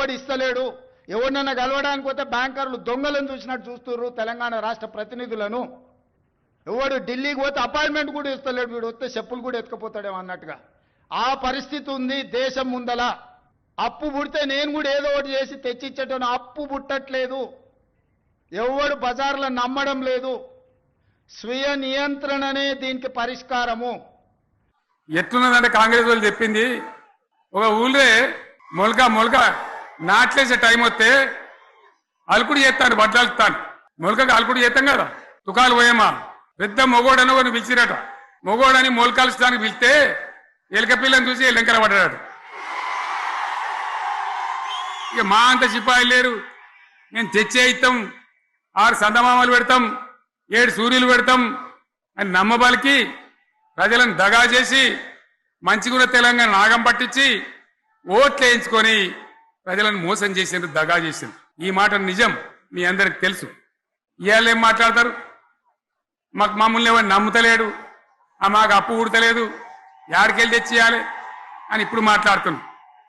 ఎవడు ఇస్తలేడు? ఎవరినన్నా కలవడానికి పోతే బ్యాంకర్లు దొంగలను చూసినట్టు చూస్తున్నారు తెలంగాణ రాష్ట్ర ప్రతినిధులను. ఎవడు ఢిల్లీకి పోతే అపాయింట్మెంట్ కూడా ఇస్తలేడు వీడు వస్తే చెప్పులు కూడా ఎత్తుకపోతాడేమో అన్నట్టుగా. ఆ పరిస్థితి ఉంది దేశం ముందల. అప్పు పుడితే నేను కూడా ఏదో ఒకటి చేసి తెచ్చిచ్చేటోను అప్పు పుట్టట్లేదు. ఎవడు బజార్లో నమ్మడం లేదు. స్వీయ నియంత్రణనే దీనికి పరిష్కారము. ఎట్లున్నదంటే కాంగ్రెస్ వాళ్ళు చెప్పింది. ఒక ఊళ్ళే మొలక మొలక నాట్లేసే టైం వస్తే అలుకుడు చేస్తాను బట్టలుస్తాను మొలకగా అలుకుడు చేస్తాం కదా. తుకాలు పోయేమా పెద్ద మొగోడని కొన్ని పిలిచిరట. మొగోడని మొలకాల్చడానికి పిలిస్తే ఎలక పిల్లని చూసి ఎలంకర పడ్డాడు. ఇక మా అంత సిపాయిలు లేరు. మేము తెచ్చే ఇస్తాం ఆరు సందమామలు పెడతాం ఏడు సూర్యులు పెడతాం అని నమ్మబలికి ప్రజలను దగా చేసి మంచిగున్న తెలంగాణ నాగం పట్టించి ఓట్లు వేయించుకొని ప్రజలను మోసం చేసేందుకు దగా చేసింది ఈ మాట నిజం మీ అందరికి తెలుసు. ఇవాళ ఏం మాట్లాడతారు? మాకు మమ్మల్ని ఎవరు నమ్ముతలేడు ఆ మాకు అప్పు పుడతలేదు యాడికెళ్ళి తెచ్చియాలి అని ఇప్పుడు మాట్లాడుతున్నాం.